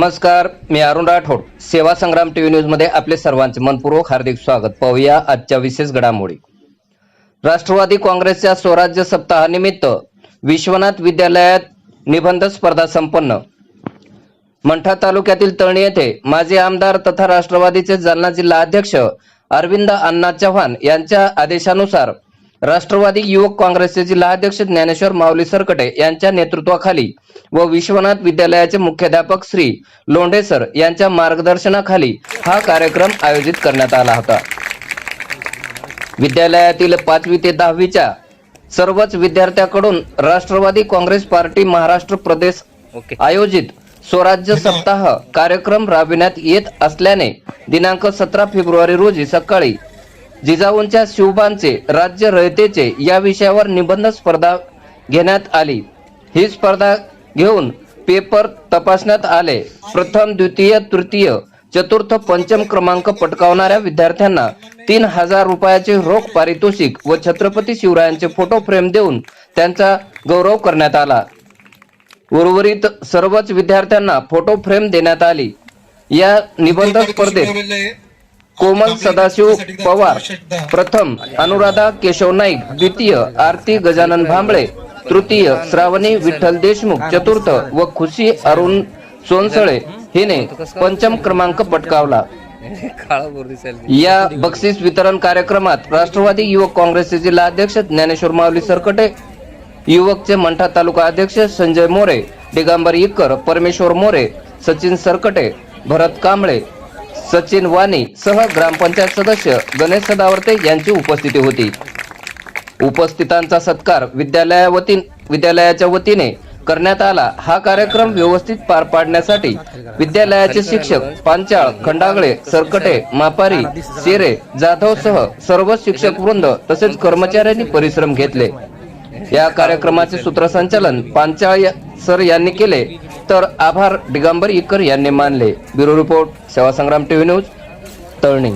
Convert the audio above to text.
नमस्कार मी अरुण राठोड. सेवा संग्राम टीव्ही न्यूजमध्ये आपले सर्वांचे मनपूर्वक हार्दिक स्वागत. पाहूया आजच्या विशेष घडामोडी. राष्ट्रवादी काँग्रेसच्या स्वराज्य सप्ताहानिमित्त विश्वनाथ विद्यालयात निबंध स्पर्धा संपन्न. मंठा तालुक्यातील तळणी येथे माजी आमदार तथा राष्ट्रवादीचे जालना जिल्हा अध्यक्ष अरविंद अण्णा चव्हाण यांच्या आदेशानुसार राष्ट्रवादी युवक काँग्रेसचे जिल्हाध्यक्ष ज्ञानेश्वर माऊली सरकटे यांच्या नेतृत्वाखाली व विश्वनाथ विद्यालयाचे मुख्याध्यापक श्री लोंढे सर यांच्या मार्गदर्शनाखाली हा कार्यक्रम आयोजित करण्यात आला होता. विद्यालयातील पाचवी ते दहावीच्या सर्वच विद्यार्थ्यांकडून राष्ट्रवादी काँग्रेस पार्टी महाराष्ट्र प्रदेश आयोजित स्वराज्य सप्ताह कार्यक्रम राबविण्यात येत असल्याने दिनांक सतरा फेब्रुवारी रोजी सकाळी जिजाऊंच्या शिवबांचे राज्य रयतेचे या विषयावर निबंध स्पर्धा घेण्यात आली. ही स्पर्धा घेऊन पेपर तपासण्यात आले. प्रथम द्वितीय तृतीय चतुर्थ पंचम क्रमांक पटकावणाऱ्या विद्यार्थ्यांना तीन हजार रुपयाचे रोख पारितोषिक व छत्रपती शिवरायांचे फोटो फ्रेम देऊन त्यांचा गौरव करण्यात आला. उर्वरित सर्वच विद्यार्थ्यांना फोटो फ्रेम देण्यात आली. या निबंध स्पर्धेत कोमल सदाशिव पवार प्रथम अनुराधा केशव नाईक द्वितीय आरती गजानन भांबळे तृतीय श्रावणी विठ्ठल देशमुख चतुर्थ व खुशी अरुण सोनसळे हिने पंचम क्रमांक पटकावला. या बक्षीस वितरण कार्यक्रमात राष्ट्रवादी युवक काँग्रेसचे जिल्हाध्यक्ष ज्ञानेश्वर माऊली सरकटे युवकचे मंठा तालुका अध्यक्ष संजय मोरे दिगंबर इक्कर परमेश्वर मोरे सचिन सरकटे भरत कांबळे सचिन वाणी सह ग्रामपंचायत सदस्य गणेश सदावर्ते यांची उपस्थिती होती. उपस्थितांचा सत्कार विद्यालया विद्यालयाच्या वतीने करण्यात आला. हा कार्यक्रम व्यवस्थित पार पाडण्यासाठी विद्यालयाचे शिक्षक पांचाळ खंडागळे सरकटे मापारी शेरे जाधव सह सर्व शिक्षक वृंद तसेच कर्मचाऱ्यांनी परिश्रम घेतले. या कार्यक्रमाचे सूत्रसंचालन पांचाळ सर यांनी केले. तर आभार दिगंबर इकर यांनी मानले. Bureau report Sevasangram TV news Talani.